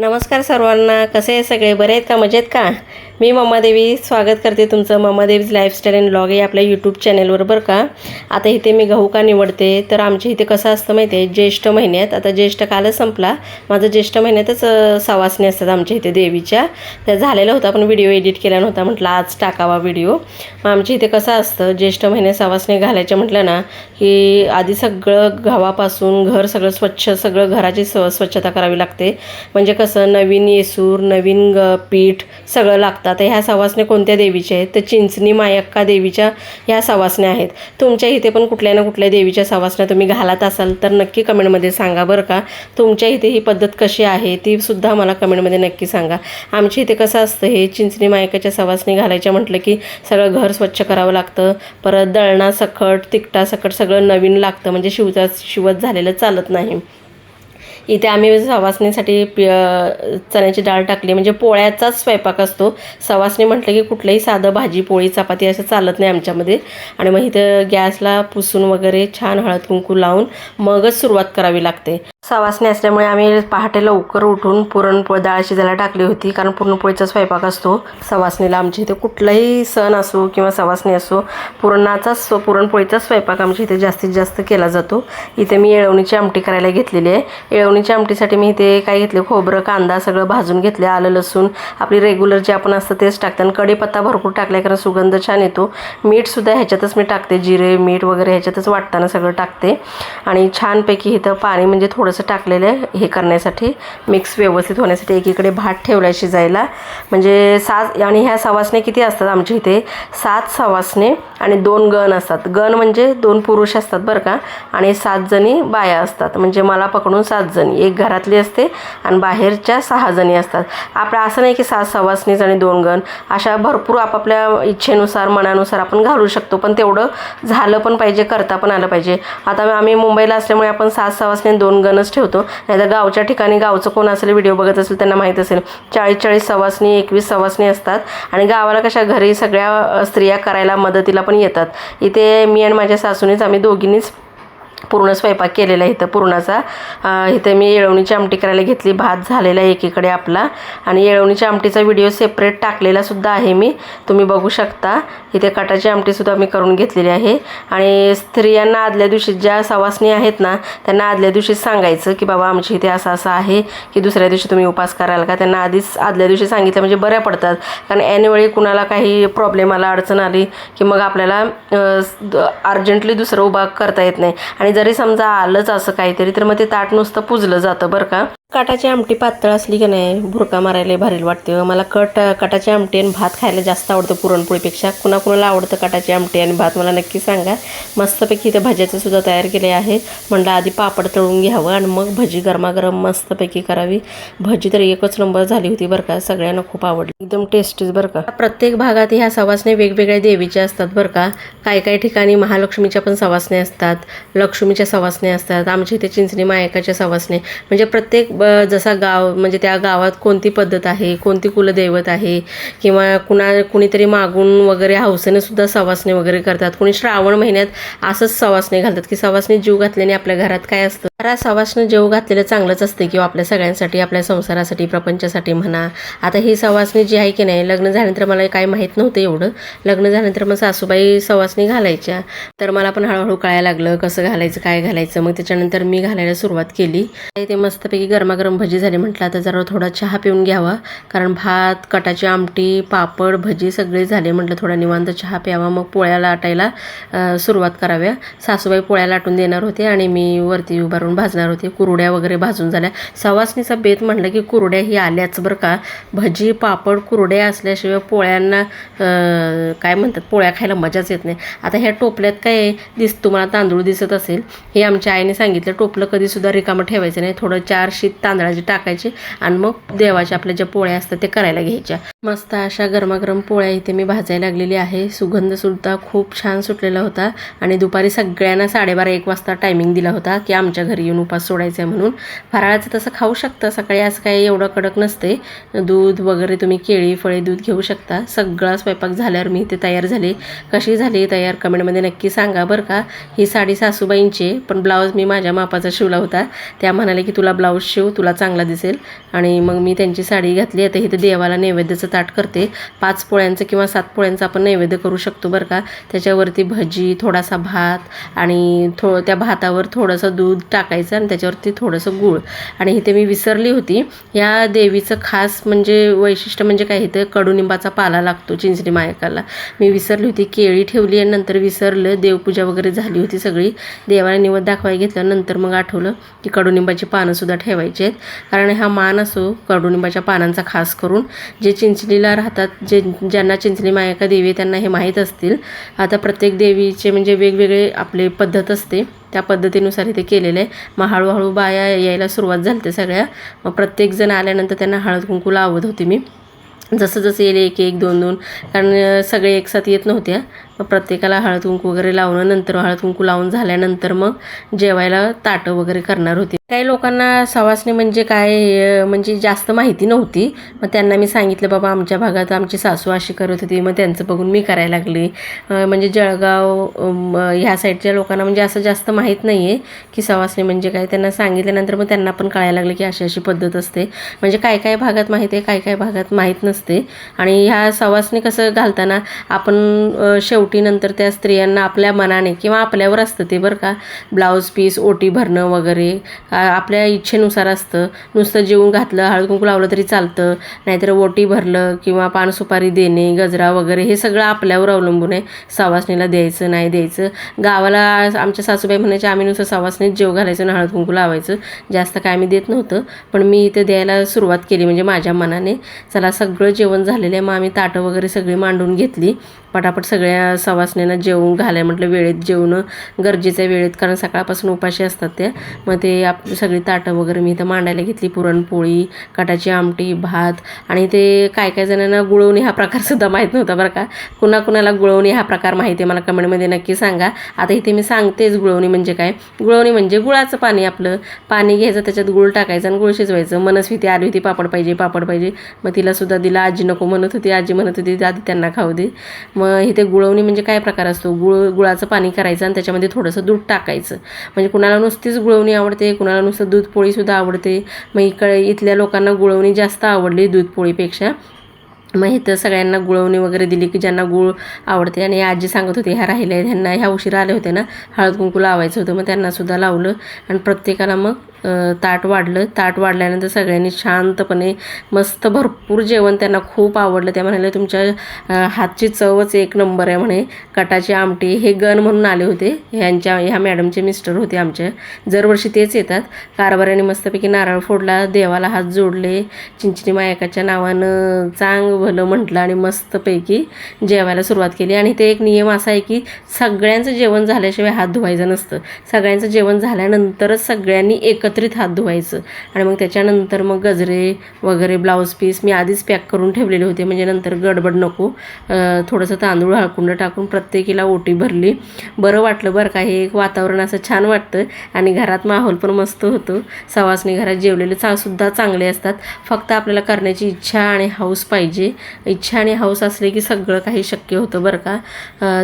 नमस्कार सर्वांना कसे आहे सगळे? बरे आहेत का? मजेत का? मी मम्मादेवी स्वागत करते तुमचं मम्मादेवीज लाईफस्टाईल अँड ब्लॉग आहे आपल्या यूट्यूब चॅनेलवर बरं का? आता इथे मी गहू का निवडते तर आमच्या इथे कसं असतं माहिती आहे ज्येष्ठ महिन्यात आता ज्येष्ठ कालच संपला माझं ज्येष्ठ महिन्यातच सवासणी असतात आमच्या इथे देवीच्या. त्या झालेला होता पण व्हिडिओ एडिट केला नव्हता म्हटलं आज टाकावा व्हिडिओ मग आमच्या इथे कसं असतं ज्येष्ठ महिन्यात सवासणी घालायच्या म्हटलं ना की आधी सगळं गव्हापासून घर सगळं स्वच्छ सगळं घराची स्व स्वच्छता करावी लागते. म्हणजे कसं नवीन येसूर नवीन ग पीठ सगळं लागतं. तर ह्या सवासण्या कोणत्या देवीच्या आहेत? तर चिंचणी मायक्का देवीच्या ह्या सवासण्या आहेत. तुमच्या इथे पण कुठल्या ना कुठल्या देवीच्या सवासण्या तुम्ही घालत असाल तर नक्की कमेंटमध्ये सांगा बरं का. तुमच्या इथे ही पद्धत कशी आहे ती सुद्धा मला कमेंटमध्ये नक्की सांगा. आमच्या इथे कसं असतं हे चिंचणी मायकाच्या सवासणी घालायच्या म्हटलं की सगळं घर स्वच्छ करावं लागतं. परत दळणा सकट तिकटा सकट सगळं नवीन लागतं. म्हणजे शिवता शिवत झालेलं चालत नाही. इथे आम्ही सवासणीसाठी पि चण्याची डाळ टाकली. म्हणजे पोळ्याचाच स्वयंपाक असतो. सवासणी म्हटलं की कुठलंही साधं भाजी पोळी चपाती असं चालत नाही आमच्यामध्ये. आणि मग इथं गॅसला पुसून वगैरे छान हळद कुंकू लावून मगच सुरुवात करावी लागते. सवासणी असल्यामुळे आम्ही पहाटे लवकर उठून पुरणपोळी डाळ शिजायला टाकली होती कारण पुरणपोळीचा स्वयंपाक असतो. सवासणीला आमच्या इथे कुठलाही सण असो किंवा सवासणी असो पुरणाचा स्व पुरणपोळीचा स्वयंपाक आमच्या इथे जास्तीत जास्त केला जातो. इथे मी येळवणीची आमटी करायला घेतलेली आहे. येळवणीच्या आमटीसाठी मी इथे काय घेतले? खोबरं कांदा सगळं भाजून घेतले आलं लसूण आपली रेग्युलर जे आपण असतं तेच टाकते. आणि कढीपत्ता भरपूर टाकला कारण सुगंध छान येतो. मीठसुद्धा ह्याच्यातच मी टाकते जिरे मीठ वगैरे ह्याच्यातच वाटताना सगळं टाकते. आणि छानपैकी इथं पाणी म्हणजे थोडंसं टाकलेलं आहे हे करण्यासाठी. मिक्स व्यवस्थित होण्यासाठी एकीकडे भात ठेवला आहे शिजायला. म्हणजे सात आणि ह्या सवासणे किती असतात आमच्या इथे? सात सवासणे आणि दोन गण असतात. गण म्हणजे दोन पुरुष असतात बरं का? आणि सात जणी बाया असतात. म्हणजे मला पकडून सात जणी. एक घरातली असते आणि बाहेरच्या सहा जणी असतात. आपलं असं नाही की सात सवासणीच आणि दोन गण. अशा भरपूर आपापल्या इच्छेनुसार मनानुसार आपण घालू शकतो. पण तेवढं झालं पण पाहिजे करता पण आलं पाहिजे. आता आम्ही मुंबईला असल्यामुळे आपण सात सवासणी दोन गण गणच ठेवतो. नाही तर गावच्या ठिकाणी गावचं कोण असेल व्हिडिओ बघत असेल त्यांना माहीत असेल. चाळीस चाळीस सवासणी एकवीस सवासणी असतात. आणि गावाला कशा घरी सगळ्या स्त्रिया करायला मदतीला पण येतात. इथे मी आणि माझ्या सासूनीच आम्ही दोघींनीच पूर्ण स्वयंपाक केलेला आहे इथं पूर्णाचा. इथं मी येळवणीची आमटी करायला घेतली भात झालेला आहे एकीकडे आपला. आणि येळवणीच्या आमटीचा व्हिडिओ सेपरेट टाकलेला सुद्धा आहे मी. तुम्ही बघू शकता. इथे कटाची आमटीसुद्धा मी करून घेतलेली आहे. आणि स्त्रियांना आदल्या दिवशी ज्या सवासणी आहेत ना त्यांना आदल्या दिवशीच सांगायचं की बाबा आमची इथे असं असं आहे की दुसऱ्या दिवशी तुम्ही उपास कराल का? त्यांना आधीच आदल्या दिवशी सांगितलं म्हणजे बऱ्या पडतात. कारण ऐनवेळी कुणाला काही प्रॉब्लेम आला अडचण आली की मग आपल्याला अर्जंटली दुसरं उभा करता येत नाही. आणि जरी समजा आलंच असं काहीतरी तर मग ते ताट नुसतं पुजलं जातं बरं का. काटाची आमटी पातळ असली की नाही भुरका मारायला भारी वाटते हो. मला कट कटाची आमटी आणि भात खायला जास्त आवडतं पुरणपोळीपेक्षा. कुणाकुणाला आवडतं कटाची आमटी आणि भात मला नक्की सांगा. मस्तपैकी इथे भाज्याचं सुद्धा तयार केले आहे. म्हणलं आधी पापड तळून घ्यावं आणि मग भजी गरमागरम मस्तपैकी करावी. भजी तर एकच नंबर झाली होती बरं का. सगळ्यांना खूप आवडली. एकदम टेस्टीच बरं का. प्रत्येक भागात ह्या सवासण्या वेगवेगळ्या देवीच्या असतात बरं का. काही काही ठिकाणी महालक्ष्मीच्या पण सवासण्या असतात. लक्ष्मीच्या सवासण्या असतात. आमच्या इथे चिंचणी मायकाच्या सवासण्या. म्हणजे प्रत्येक ब जसा गाव म्हणजे त्या गावात कोणती पद्धत आहे कोणती कुलदैवत आहे किंवा कुणा कुणीतरी मागून वगैरे हौसेने सुद्धा सवासणी वगैरे करतात. कुणी श्रावण महिन्यात असंच सवासणी घालतात की सवासणी जीव घातल्याने आपल्या घरात काय असतं? घरात सवासणी जीव घातलेलं चांगलंच असते किंवा आपल्या सगळ्यांसाठी आपल्या संसारासाठी प्रपंचासाठी म्हणा. आता ही सवासणी जी आहे की नाही लग्न झाल्यानंतर मला काय माहीत नव्हतं एवढं. लग्न झाल्यानंतर मग सासूबाई सवासणी घालायच्या. तर मला पण हळूहळू कळायला लागलं कसं घालायचं काय घालायचं. मग त्याच्यानंतर मी घालायला सुरुवात केली. ते मस्तपैकी गरमागरम भजी झाली म्हटलं आता जरा थोडा चहा पिऊन घ्यावा. कारण भात कटाची आमटी पापड भजी सगळे झाले म्हटलं थोडा निवांत चहा प्यावा. मग पोळ्या लाटायला सुरुवात कराव्या. सासूबाई पोळ्या लाटून देणार होते आणि मी वरती उभारून भाजणार होते. कुरड्या वगैरे भाजून झाल्या. सवासणीचा बेत म्हटलं की कुरड्या ही आल्याच बरं का. भजी पापड कुरड्या असल्याशिवाय पोळ्यांना काय म्हणतात पोळ्या खायला मजाच येत नाही. आता ह्या टोपल्यात काय दिस तुम्हाला तांदूळ दिसत असेल. हे आमच्या आईने सांगितलं टोपलं कधीसुद्धा रिकामं ठेवायचं नाही. थोडं चार शीत तांदळाची टाकायचे आणि मग देवाच्या आपल्या ज्या पोळ्या असतात ते करायला घ्यायच्या. मस्त अशा गरमागरम पोळ्या इथे मी भाजायला लागलेली आहे. सुगंधसुद्धा खूप छान सुटलेला होता आणि दुपारी सगळ्यांना साडेबारा एक वाजता टायमिंग दिला होता की आमच्या घरी येऊन उपास सोडायचा आहे म्हणून. फराळाचं तसं खाऊ शकता सकाळी असं काही एवढं कडक नसते. दूध वगैरे तुम्ही केळी फळे दूध घेऊ शकता. सगळा स्वयंपाक झाल्यावर मी इथे तयार झाले. कशी झाली तयार कमेंटमध्ये नक्की सांगा बरं का. ही साडी सासूबाईंची पण ब्लाऊज मी माझ्या मापाचा शिवला होता. त्या म्हणाले की तुला ब्लाऊज शिव तुला चांगला दिसेल. आणि मग मी त्यांची साडी घातली. आता इथे देवाला नैवेद्याचं ताट करते. पाच पोळ्यांचं किंवा सात पोळ्यांचं आपण नैवेद्य करू शकतो बरं का. त्याच्यावरती भजी थोडासा भात आणि थो त्या भातावर थोडंसं दूध टाकायचं आणि त्याच्यावरती थोडंसं गूळ. आणि इथे मी विसरली होती. या देवीचं खास म्हणजे वैशिष्ट्य म्हणजे काय? इथं कडुनिंबाचा पाला लागतो चिंचणी मायकाला. मी विसरली होती. केळी ठेवली आणि नंतर विसरलं. देवपूजा वगैरे झाली होती सगळी. देवाला निवड दाखवायला घेतल्यानंतर मग आठवलं की कडुनिंबाची पानंसुद्धा ठेवायची. आहेत कारण हा मान असो कडुनिंबाच्या पानांचा खास करून जे चिंचलीला राहतात जे ज्यांना चिंचली मायका देवी त्यांना हे माहीत असतील. आता प्रत्येक देवीचे म्हणजे वेगवेगळे आपले पद्धत असते. त्या पद्धतीनुसार इथे केलेलं आहे. मग हळूहळू बाया यायला सुरुवात झाली ते सगळ्या. मग प्रत्येकजण आल्यानंतर त्यांना हळद कुंकू लावत होती मी. जसं जसं येईल एक एक दोन दोन. कारण सगळे एकसाथ येत नव्हत्या. प्रत्येकाला हळद कुंकू वगैरे लावणं नंतर हळद कुंकू लावून झाल्यानंतर मग जेवायला ताटं वगैरे करणार होती. काही लोकांना सवासणी म्हणजे काय म्हणजे जास्त माहिती नव्हती. मग त्यांना मी सांगितलं बाबा आमच्या भागात आमची सासू अशी करत होती. मग त्यांचं बघून मी करायला लागले. म्हणजे जळगाव ह्या साईडच्या लोकांना म्हणजे असं जास्त माहीत नाही आहे की सवासणी म्हणजे काय. त्यांना सांगितल्यानंतर मग त्यांना पण कळायला लागलं की अशी अशी पद्धत असते. म्हणजे काय काय भागात माहीत आहे काय काय भागात माहीत नसते. आणि ह्या सवासणी कसं घालताना आपण शेवट शेवटी ओटीनंतर त्या स्त्रियांना आपल्या मनाने किंवा आपल्यावर असतं ते बरं का. ब्लाऊज पीस ओटी भरणं वगैरे आपल्या इच्छेनुसार असतं. नुसतं जेवून घातलं हळद कुंकू लावलं तरी चालतं. नाहीतर ओटी भरलं किंवा पान सुपारी देणे गजरा वगैरे हे सगळं आपल्यावर अवलंबून आहे. सवासणीला द्यायचं नाही द्यायचं. गावाला आमच्या सासूबाई म्हणायचे आम्ही नुसतं सवासणीत जेव घालायचं आणि हळद कुंकू लावायचं. जास्त काय आम्ही देत नव्हतं. पण मी इथं द्यायला सुरुवात केली म्हणजे माझ्या मनाने. चला सगळं जेवण झालेलं आहे. मग आम्ही ताटं वगैरे सगळी मांडून घेतली. पटापट सगळ्या सवासण्यांना जेवून घालाय म्हटलं वेळेत जेवणं गरजेचं आहे वेळेत कारण सकाळपासून उपाशी असतात त्या मग ते आप सगळी ताटं वगैरे मी इथं मांडायला घेतली पुरणपोळी कटाची आमटी भात आणि ते काय काय जणांना गुळवणी हा प्रकारसुद्धा माहीत नव्हता बरं का. कुणा कुणाला गुळवणी हा प्रकार माहिती आहे मला कमेंटमध्ये नक्की सांगा. आता इथे मी सांगतेच गुळवणी म्हणजे काय. गुळवणी म्हणजे गुळाचं पाणी आपलं. पाणी घ्यायचं त्याच्यात गुळ टाकायचं आणि गुळ शिजवायचं. मनस्वी ती आली होती पापड पाहिजे पापड पाहिजे. मग तिलासुद्धा दिला आजी नको म्हणत होती आजी म्हणत होती आधी त्यांना खाऊ दे. मग इथे गुळवणी म्हणजे काय प्रकार असतो? गुळ गुळाचं पाणी करायचं आणि त्याच्यामध्ये थोडंसं दूध टाकायचं. म्हणजे कुणाला नुसतीच गुळवणी आवडते कुणाला नुसतं दूध पोळीसुद्धा आवडते. मग इकडे इथल्या लोकांना गुळवणी जास्त आवडली दूध पोळीपेक्षा. मग इथं सगळ्यांना गुळवणी वगैरे दिली की ज्यांना गुळ आवडते. आणि आजी सांगत होती ह्या राहिल्या ह्यांना ह्या उशिरा आले होते ना हळद कुंकू लावायचं होतं. मग त्यांनासुद्धा लावलं. आणि प्रत्येकाला मग ताट वाढलं. ताट वाढल्यानंतर सगळ्यांनी शांतपणे मस्त भरपूर जेवण त्यांना खूप आवडलं. त्या म्हणाले तुमच्या हातची चवच एक नंबर आहे म्हणे. कटाची आमटी हे गण म्हणून आले होते. ह्यांच्या ह्या मॅडमचे मिस्टर होते आमच्या दरवर्षी तेच येतात. कारभाऱ्याने मस्तपैकी नारळ फोडला देवाला हात जोडले. चिंचणी मायकाच्या नावानं चांग भलं म्हटलं आणि मस्तपैकी जेवायला सुरुवात केली. आणि ते एक नियम असा आहे की सगळ्यांचं जेवण झाल्याशिवाय हात धुवायचं नसतं. सगळ्यांचं जेवण झाल्यानंतरच सगळ्यांनी एकत्रित हात धुवायचं. आणि मग त्याच्यानंतर मग गजरे वगैरे ब्लाऊज पीस मी आधीच पॅक करून ठेवलेले होते. म्हणजे नंतर गडबड नको. थोडंसं तांदूळ हळकुंड टाकून प्रत्येकीला ओटी भरली. बरं वाटलं बरं का. हे एक वातावरण असं छान वाटतं. आणि घरात माहोल पण मस्त होतो. सवासणी घरात जेवलेले चासुद्धा चांगले असतात. फक्त आपल्याला करण्याची इच्छा आणि हौस पाहिजे. इच्छा आणि हौस असले की सगळं काही शक्य होतं बरं का.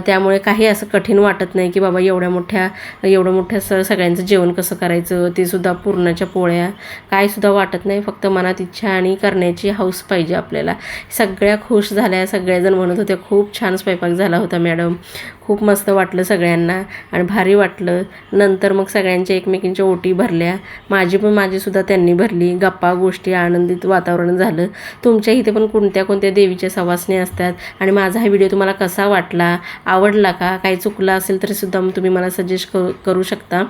त्यामुळे काही असं कठीण वाटत नाही की बाबा एवढ्या मोठ्या एवढं मोठ्या स सगळ्यांचं जेवण कसं करायचं? ते सुद्धा पूर्णाच्या पोळ्या कायसुद्धा वाटत नाही. फक्त मनात इच्छा आणि करण्याची हौस पाहिजे आपल्याला. सगळ्या खुश झाल्या सगळेजण म्हणत होते खूप छान स्वयंपाक झाला होता मॅडम. खूप मस्त वाटलं सगळ्यांना आणि भारी वाटलं. नंतर मग सगळ्यांच्या एकमेकींच्या ओटी भरल्या. माझी पण माझीसुद्धा त्यांनी भरली. गप्पा गोष्टी आनंदित वातावरण झालं. तुमच्या इथे पण कोणत्या कोणत्या देवीच्या सवासणी असतात? आणि माझा हा व्हिडिओ तुम्हाला कसा वाटला? आवडला का? काही चुकला असेल तरीसुद्धा मग तुम्ही मला सजेस्ट करू करू शकता.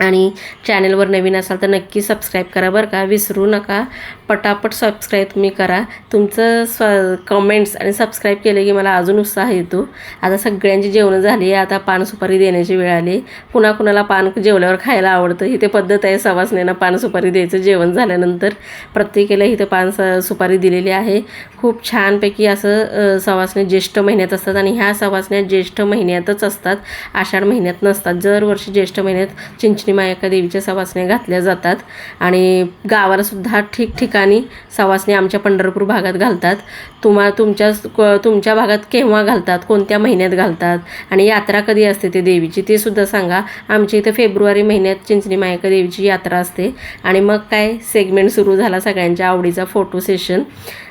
आणि चॅनलवर नवीन असाल तर नक्की सबस्क्राईब करा बरं का. विसरू नका. पटापट सबस्क्राईब तुम्ही करा. तुमचं स्व कमेंट्स आणि सबस्क्राईब केले की मला अजून उत्साह येतो. आता सगळ्यांची जेवणं झाली आता पान सुपारी देण्याची वेळ आली पुन्हा कुणाला पान जेवल्यावर खायला आवडतं? ही ते पद्धत आहे सवासनेनं पान सुपारी द्यायचं जेवण झाल्यानंतर. प्रत्येकाला इथं पान स सुपारी दिलेली आहे. खूप छानपैकी असं सवासने ज्येष्ठ महिन्यात असतात आणि ह्या सवासण्या ज्येष्ठ महिन्यातच असतात. आषाढ महिन्यात नसतात. दरवर्षी ज्येष्ठ महिन्यात चिंच मायका देवीच्या सवासण्या घातल्या जातात आणि गावालासुद्धा ठिकठिकाणी सवासणी आमच्या पंढरपूर भागात घालतात. तुम्हा तुमच्या क- तुमच्या भागात केव्हा घालतात? कोणत्या महिन्यात घालतात? आणि यात्रा कधी असते ते देवीची? ते सुद्धा सांगा. आमच्या इथं फेब्रुवारी महिन्यात चिंचणी मायका देवीची यात्रा असते. आणि मग काय? सेगमेंट सुरू झाला सगळ्यांच्या आवडीचा फोटो सेशन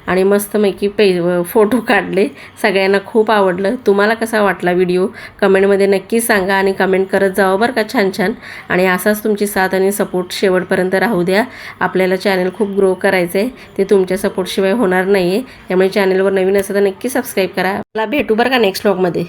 आणि मस्तपैकी पे फोटो काढले. सगळ्यांना खूप आवडलं. तुम्हाला कसा वाटला व्हिडिओ? कमेंटमध्ये नक्की सांगा आणि कमेंट करत जावं बरं का छान छान. आणि असाच तुमची साथ आणि सपोर्ट शेवटपर्यंत राहू द्या. आपल्याला चॅनल खूप ग्रो करायचं आहे ते तुमच्या सपोर्टशिवाय होणार नाही आहे त्यामुळे चॅनलवर नवीन असेल तर नक्की सबस्क्राईब करा. मला भेटू बरं का नेक्स्ट व्लॉगमध्ये